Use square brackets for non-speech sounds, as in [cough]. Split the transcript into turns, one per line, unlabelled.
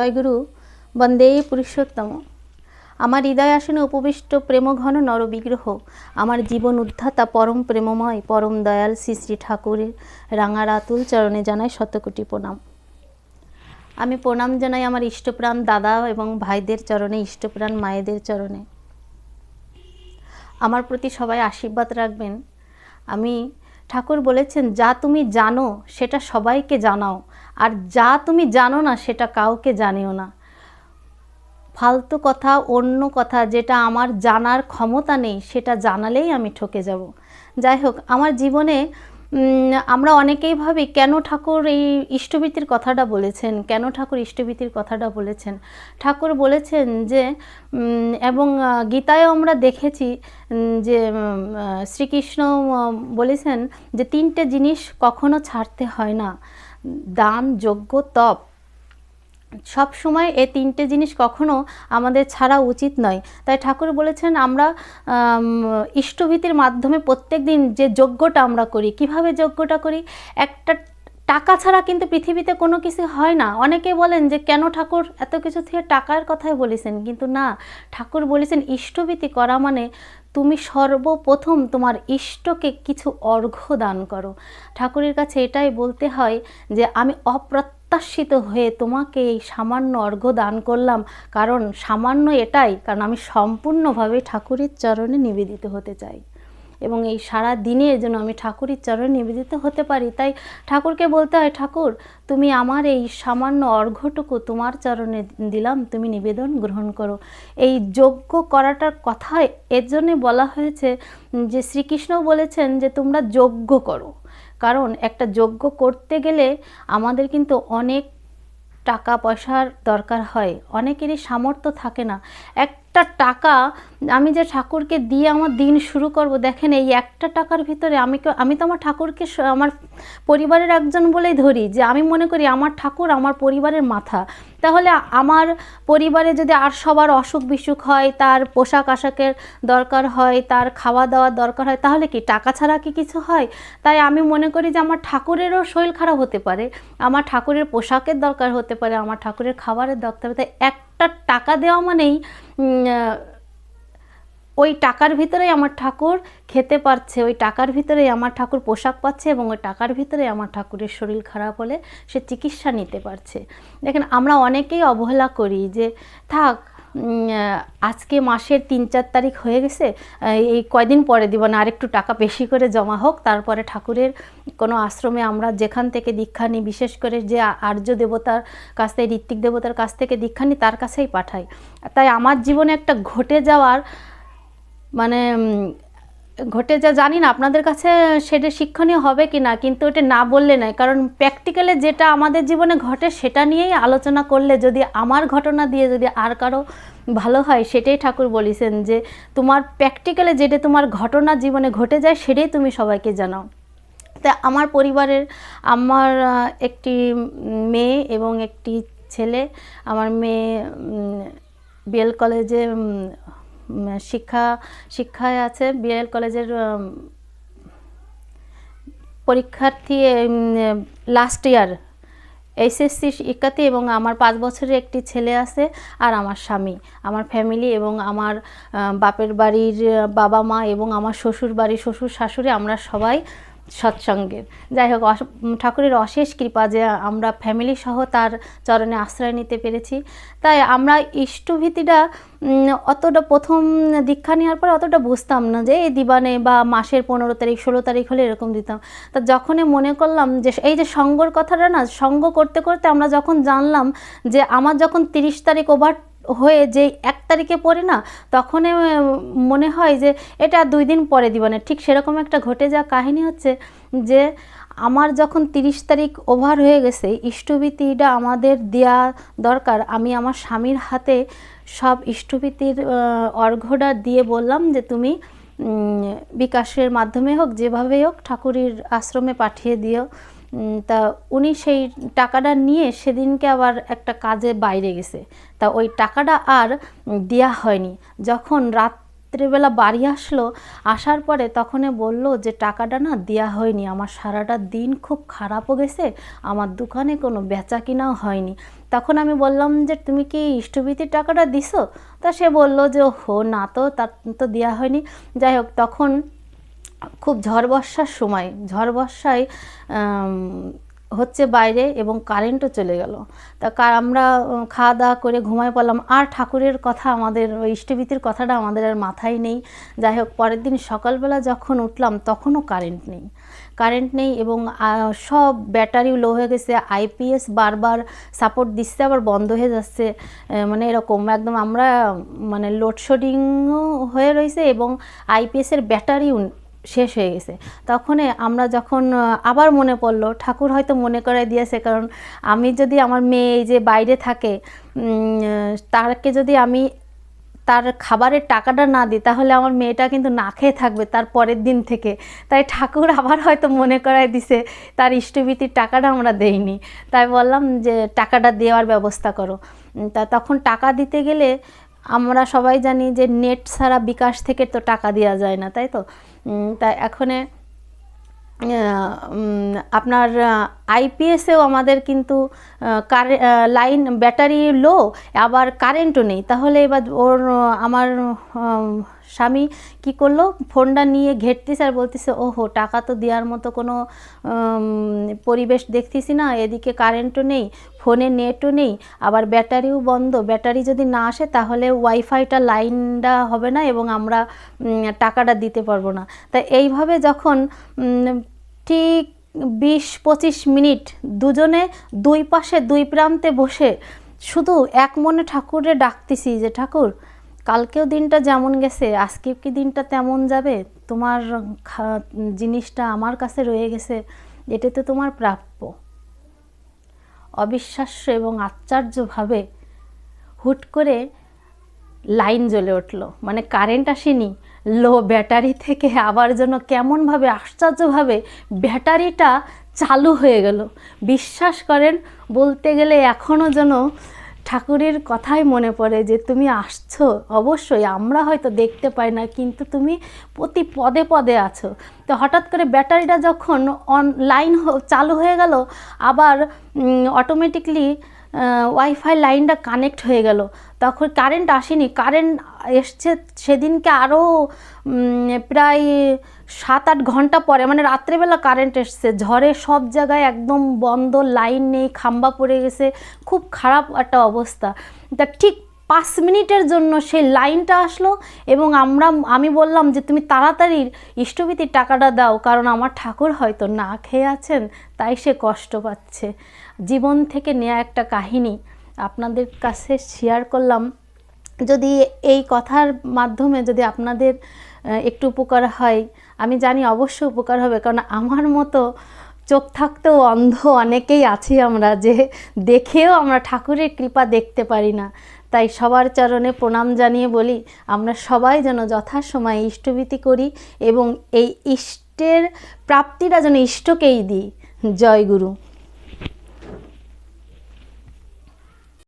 জয়গুরু বন্দে পুরুষোত্তম, আমার হৃদয় আসনে উপবিষ্ট প্রেমঘন নরবিগ্রহ, আমার জীবন উদ্ধাতা পরম প্রেমময়, পরম দয়াল শ্রী শ্রী ঠাকুরের রাঙা রাতুল চরণে জানাই শতকোটি প্রণাম। আমি প্রণাম জানাই আমার ইষ্টপ্রাণ দাদা এবং ভাইদের চরণে, ইষ্টপ্রাণ মায়েদের চরণে। আমার প্রতি সবাই আশীর্বাদ রাখবেন। আমি, ঠাকুর বলেছেন, যা তুমি জানো, সেটা সবাইকে জানাও। আর যা তুমি জানো না, সেটা কাউকে জানিও না। ফালতু কথা, অন্য কথা, যেটা আমার জানার ক্ষমতা নেই, সেটা জানালেই আমি ঠকে যাব। যাই হোক, আমার জীবনে আমরা অনেকেই ভাবি, কেন ঠাকুর এই ইষ্টভীতির কথাটা বলেছেন? কেন ঠাকুর ইষ্টভীতির কথাটা বলেছেন? ঠাকুর বলেছেন যে এবং গীতায় আমরা দেখেছি যে শ্রীকৃষ্ণ বলেছেন যে, তিনটে জিনিস কখনো ছাড়তে হয় না। দান যোগ্য তপ। সব সময় এই তিনটে জিনিস কখনো আমাদের ছাড়া উচিত নয়। তাই ঠাকুর বলেছেন, আমরা ইষ্টভীতির মাধ্যমে প্রত্যেক দিন যে যজ্ঞটা আমরা করি, কীভাবে যজ্ঞটা করি? একটা টাকা ছাড়া কিন্তু পৃথিবীতে কোনো কিছু হয় না। অনেকে বলেন যে, কেন ঠাকুর এত কিছু থেকে টাকার কথাই বলেছেন? কিন্তু না, ঠাকুর বলেছেন, ইষ্টভীতি করা মানে তুমি সর্বপ্রথম তোমার ইষ্টকে কিছু অর্ঘ্য দান করো। ঠাকুরের কাছে এটাই বলতে হয় যে, আমি অপ্রত্যাশিত হয়ে তোমাকে এই সামান্য অর্ঘ্য দান করলাম। কারণ সামান্য এটাই, কারণ আমি সম্পূর্ণভাবে ঠাকুরের চরণে নিবেদিত হতে চাই। এবং এই সারা দিনের জন্য আমি ঠাকুরের চরণে নিবেদিত হতে পারি। তাই ঠাকুরকে বলতে হয়, ঠাকুর, তুমি আমার এই সামান্য অর্ঘ্যটুকু তোমার চরণে দিলাম, তুমি নিবেদন গ্রহণ করো। এই যজ্ঞ করাটার কথা এর জন্যে বলা হয়েছে যে, শ্রীকৃষ্ণ বলেছেন যে, তোমরা যজ্ঞ করো। কারণ একটা যজ্ঞ করতে গেলে আমাদের কিন্তু অনেক টাকা পয়সার দরকার হয়। অনেকেরই সামর্থ্য থাকে না। একটা টাকা আমি যে ঠাকুরকে দিয়ে আমার দিন শুরু করব, দেখেন এই একটা টাকার ভিতরে আমি আমি তো আমার ঠাকুরকে আমার পরিবারের একজন বলেই ধরি যে আমি মনে করি আমার ঠাকুর আমার পরিবারের মাথা। তাহলে আমার পরিবারে যদি আর সবার অসুখ বিসুখ হয়, তার পোশাক আশাকের দরকার হয়, তার খাওয়া দাওয়ার দরকার হয়, তাহলে কি টাকা ছাড়া কি কিছু হয়? তাই আমি মনে করি যে আমার ঠাকুরেরও শরীর খারাপ হতে পারে, আমার ঠাকুরের পোশাকের দরকার হতে পারে, আমার ঠাকুরের খাবারের দরকার তাই একটা টাকা দেওয়া মানেই ওই টাকার ভিতরেই আমার ঠাকুর খেতে পারছে, ওই টাকার ভিতরেই আমার ঠাকুর পোশাক পাচ্ছে এবং ওই টাকার ভিতরে আমার ঠাকুরের শরীর খারাপ হলে সে চিকিৎসা নিতে পারছে। দেখেন, আমরা অনেকেই অবহেলা করি যে, থাক আজকে মাসের তিন চার তারিখ হয়ে গেছে এই কয়দিন পরে দিব না, আরেকটু টাকা বেশি করে জমা হোক, তারপরে ঠাকুরের কোনো আশ্রমে আমরা যেখান থেকে দীক্ষা নিই, বিশেষ করে যে আর্য দেবতার কাছ থেকে, ঋত্বিক দেবতার কাছ থেকে দীক্ষা নিই, তার কাছেই পাঠাই। তাই আমার জীবনে একটা ঘটে যাওয়ার মানে ঘটে যা, জানি না, আপনাদের কাছে সেটা শিক্ষণীয় হবে কি না, কিন্তু এটা না বললে নয়, কারণ প্র্যাকটিক্যালে যেটা আমাদের জীবনে ঘটে সেটা নিয়েই আলোচনা করলে যদি আমার ঘটনা দিয়ে যদি আর কারও ভালো হয়, সেটাই ঠাকুর বলেছেন যে, তোমার প্র্যাকটিক্যালে যেটা তোমার ঘটনা জীবনে ঘটে যায়, সেটাই তুমি সবাইকে জানাও। তা আমার পরিবারের, আমার একটি মেয়ে এবং একটি ছেলে, আমার মেয়ে বিএল কলেজে শিক্ষা, শিক্ষায় আছে বিএল কলেজের পরীক্ষার্থী লাস্ট ইয়ার এইচএসসি শিক্ষার্থী এবং আমার পাঁচ বছরের একটি ছেলে আছে আর আমার স্বামী। আমার ফ্যামিলি এবং আমার বাপের বাড়ির, বাবা মা এবং আমার শ্বশুর বাড়ি শ্বশুর শাশুড়ি আমরা সবাই সৎসঙ্গের। যাই হোক ঠাকুরের অশেষ কৃপা যে আমরা ফ্যামিলি সহ তার চরণে আশ্রয় নিতে পেরেছি। তাই আমরা ইষ্টভীতিটা অতটা প্রথম দীক্ষা নেওয়ার পর অতটা বুঝতাম না যে এই দিবানে বা মাসের পনেরো তারিখ, ষোলো তারিখ হলে এরকম দিতাম। তা যখনই মনে করলাম যে এই যে সঙ্গর কথাটা না, সঙ্গ করতে করতে আমরা যখন জানলাম যে আমার যখন তিরিশ তারিখ ওভার হয়ে যে এক তারিখে পড়ে না, তখন মনে হয় যে এটা দুই দিন পরে দিব না ঠিক সেরকম একটা ঘটে যাওয়া কাহিনী হচ্ছে যে আমার যখন তিরিশ তারিখ ওভার হয়ে গেছে, ইষ্টভীতিটা আমাদের দেয়া দরকার। আমি আমার স্বামীর হাতে সব ইষ্টভীতির অর্ঘ্যটা দিয়ে বললাম যে তুমি বিকাশের মাধ্যমে হোক, যেভাবে হোক ঠাকুরের আশ্রমে পাঠিয়ে দিও। তা উনি সেই টাকাটা নিয়ে সেদিনকে আবার একটা কাজে বাইরে গেছে। তা ওই টাকাটা আর দেয়া হয়নি। যখন রাত রাত্রেবেলা বাড়ি আসলো, আসার পরে তখনই বলল যে, টাকাটা না দেওয়া হয়নি। আমার সারাটা দিন খুব খারাপও গেছে। আমার দোকানে কোনো বেচা কিনাও হয়নি। তখন আমি বললাম যে, তুমি কি ইষ্টভীতির টাকাটা দিছো? তা সে বলল যে হো না তো, তার তো দেওয়া হয়নি। যাই হোক, তখন খুব ঝড় বর্ষার সময়, ঝড় বর্ষায় হচ্ছে বাইরে এবং কারেন্টও চলে গেল। তা আমরা খাওয়া দাওয়া করে ঘুমায় পড়লাম। আর ঠাকুরের কথা আমাদের, ওই ইষ্টভীতির কথাটা আমাদের আর মাথায় নেই। যাই হোক, পরের দিন সকালবেলা যখন উঠলাম, তখনও কারেন্ট নেই। কারেন্ট নেই এবং সব ব্যাটারিও লো হয়ে গেছে। আইপিএস বারবার সাপোর্ট দিচ্ছে, আবার বন্ধ হয়ে যাচ্ছে। মানে এরকম একদম আমরা মানে লোডশেডিংও হয়ে রয়েছে এবং আইপিএসের ব্যাটারিও শেষ হয়ে গেছে। তখন আমরা যখন আবার মনে পড়ল, ঠাকুর হয়তো মনে করাই দিয়েছে, কারণ আমি যদি আমার মেয়ে যে বাইরে থাকে তাকে যদি আমি তার খাবারের টাকাটা না দিই, তাহলে আমার মেয়েটা কিন্তু না খেয়ে থাকবে তার পরের দিন থেকে। তাই ঠাকুর [laughs] আবার হয়তো মনে করায় দিছে, তার ইষ্টভীতির টাকাটা আমরা দেইনি। তাই বললাম যে, টাকাটা দেওয়ার ব্যবস্থা করো। তা তখন টাকা দিতে গেলে আমরা সবাই জানি যে নেট ছাড়া বিকাশ থেকে তো টাকা দেওয়া যায় না, তাই তো? তাই এখনে আপনার আইপিএসেও আমাদের কিন্তু কারে লাইন ব্যাটারি লো আবার কারেন্টও নেই। তাহলে এবার ওর আমার স্বামী কি করল? ফোনটা নিয়ে ঘেটতেছে আর বলতেছে, ওহো, টাকা তো দেওয়ার মতো কোনো পরিবেশ দেখতেছি না। এদিকে কারেন্টও নেই, ফোনে নেটও নেই, আবার ব্যাটারিও বন্ধ। ব্যাটারি যদি না আসে তাহলে ওয়াইফাইটা লাইনটা হবে না এবং আমরা টাকাটা দিতে পারব না। তাই এইভাবে যখন ঠিক বিশ পঁচিশ মিনিট দুজনে দুই পাশে দুই প্রান্তে বসে শুধু এক মনে ঠাকুরে ডাকতেছি যে, ঠাকুর কালকেও দিনটা যেমন গেছে আজকে কি দিনটা তেমন যাবে? তোমার জিনিসটা আমার কাছে রয়ে গেছে, এটা তো তোমার প্রাপ্য। অবিশ্বাস্য এবং আশ্চর্যভাবে হুট করে লাইন জ্বলে উঠল। মানে কারেন্ট আসেনি, লো ব্যাটারি থেকে আবার যেন কেমনভাবে আশ্চর্যভাবে ব্যাটারিটা চালু হয়ে গেল। বিশ্বাস করেন, বলতে গেলে এখনও যেন ঠাকুরের কথাই মনে পড়ে যে, তুমি আসছো? অবশ্যই, আমরা হয়তো দেখতে পাই না, কিন্তু তুমি প্রতি পদে পদে আছো। তো হঠাৎ করে ব্যাটারিটা যখন অন, লাইন চালু হয়ে গেল, আবার অটোমেটিকলি ওয়াইফাই লাইনটা কানেক্ট হয়ে গেল। তখন কারেন্ট আসেনি। কারেন্ট এসছে সেদিনকে আরও প্রায় সাত আট ঘণ্টা পরে মানে রাত্রেবেলা কারেন্ট এসছে। ঝড়ে সব জায়গায় একদম বন্ধ লাইন নেই, খাম্বা পড়ে গেছে। খুব খারাপ একটা অবস্থা। তা ঠিক পাঁচ মিনিটের জন্য সেই লাইনটা আসলো এবং আমরা, আমি বললাম যে, তুমি তাড়াতাড়ি ইষ্টভীতির টাকাটা দাও, কারণ আমার ঠাকুর হয়তো না খেয়ে আছেন, তাই সে কষ্ট পাচ্ছে। জীবন থেকে নেওয়া একটা কাহিনী আপনাদের কাছে শেয়ার করলাম। যদি এই কথার মাধ্যমে যদি আপনাদের একটু উপকার হয়, আমি জানি অবশ্যই উপকার হবে, কারণ আমার মতো চোখ থাকতেও অন্ধ অনেকেই আছি আমরা যে, দেখেও আমরা ঠাকুরের কৃপা দেখতে পারি না। তাই সবার চরণে প্রণাম জানিয়ে বলি, আমরা সবাই যেন যথাসময়ে ইষ্টভীতি করি এবং এই ইষ্টের প্রাপ্তিটা যেন ইষ্টকেই দিই। জয় গুরু।